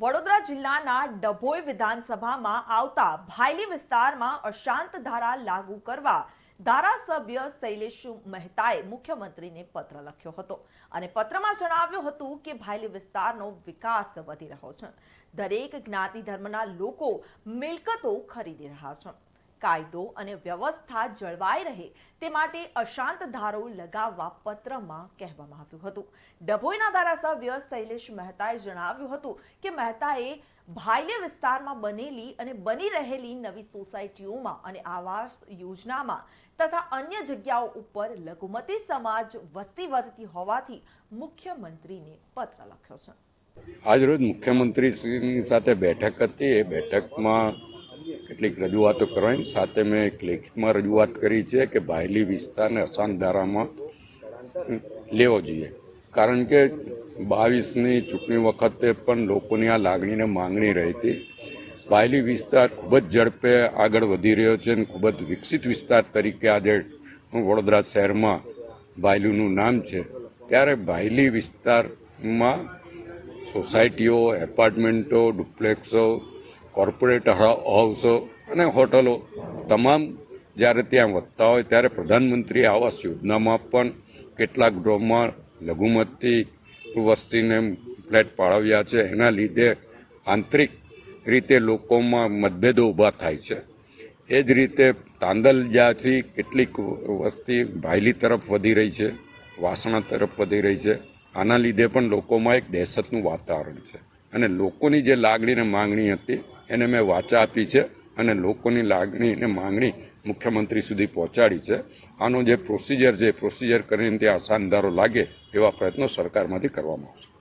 વડોદરા જિલ્લાના ડભોઈ વિધાનસભામાં આવતા ભાયલી વિસ્તારમાં અશાંત ધારા લાગુ કરવા ધારાસભ્ય શૈલેષ મહેતાએ મુખ્યમંત્રીને પત્ર લખ્યો હતો. અને પત્રમાં જણાવ્યું હતું કે ભાયલી વિસ્તારનો વિકાસ વધી રહ્યો છે. દરેક જ્ઞાતિ ધર્મના લોકો મિલકતો ખરીદી રહ્યા છે. કાયદો અને વ્યવસ્થા જળવાઈ રહે તે માટે અશાંત ધારો લગાવવા પત્રમાં કહેવામાં આવ્યું હતું. ડભોઈના ધારાસભ્ય શૈલેષ મહેતાએ જણાવ્યું હતું કે મહેતાએ ભાયલે વિસ્તારમાં બનેલી અને બની રહેલી નવી સોસાયટીઓમાં અને આવાસ યોજનામાં તથા અન્ય જગ્યાઓ ઉપર લઘુમતી સમાજ વસ્તી વધતી હોવાથી મુખ્યમંત્રીને પત્ર લખ્યો છે. આજરોજ મુખ્યમંત્રીશ્રીની સાથે બેઠક હતી. એ બેઠકમાં કેટલીક રજૂઆતો કરવાની. સાથે મેં એક લેખિતમાં રજૂઆત કરી છે કે બાયલી વિસ્તારને અશાંત ધારામાં લેવો જોઈએ. કારણ કે બાવીસની ચૂંટણી વખતે પણ લોકોની આ લાગણીને માંગણી રહી હતી બાયલી વિસ્તાર ખૂબ જ ઝડપે આગળ વધી રહ્યો છે અને ખૂબ જ વિકસિત વિસ્તાર તરીકે આજે વડોદરા શહેરમાં બાયલીનું નામ છે. ત્યારે બાયલી વિસ્તારમાં સોસાયટીઓ, એપાર્ટમેન્ટો, ડુપ્લેક્સો કોર્પોરેટ હાઉસો અને હોટલો તમામ જ્યારે ત્યાં વધતા હોય ત્યારે પ્રધાનમંત્રી આવાસ યોજનામાં પણ કેટલાક ગૃહમાં લઘુમતી વસ્તીને ફ્લેટ ફાળવ્યા છે. એના લીધે આંતરિક રીતે લોકોમાં મતભેદો ઊભા થાય છે. એ જ રીતે તાંદલજાથી કેટલીક વસ્તી ભાયલી તરફ વધી રહી છે, વાસણા તરફ વધી રહી છે. આના લીધે પણ લોકોમાં એક દહેશતનું વાતાવરણ છે. અને લોકોની જે લાગણી અને માંગણી હતી એને મેં વાચા આપી છે અને લોકોની લાગણી અને માંગણી મુખ્યમંત્રી સુધી પહોંચાડી છે. આનો જે પ્રોસિજર છે પ્રોસિજર કરીને તે અસાનદારો લાગે એવા પ્રયત્નો સરકારમાંથી કરવામાં આવશે.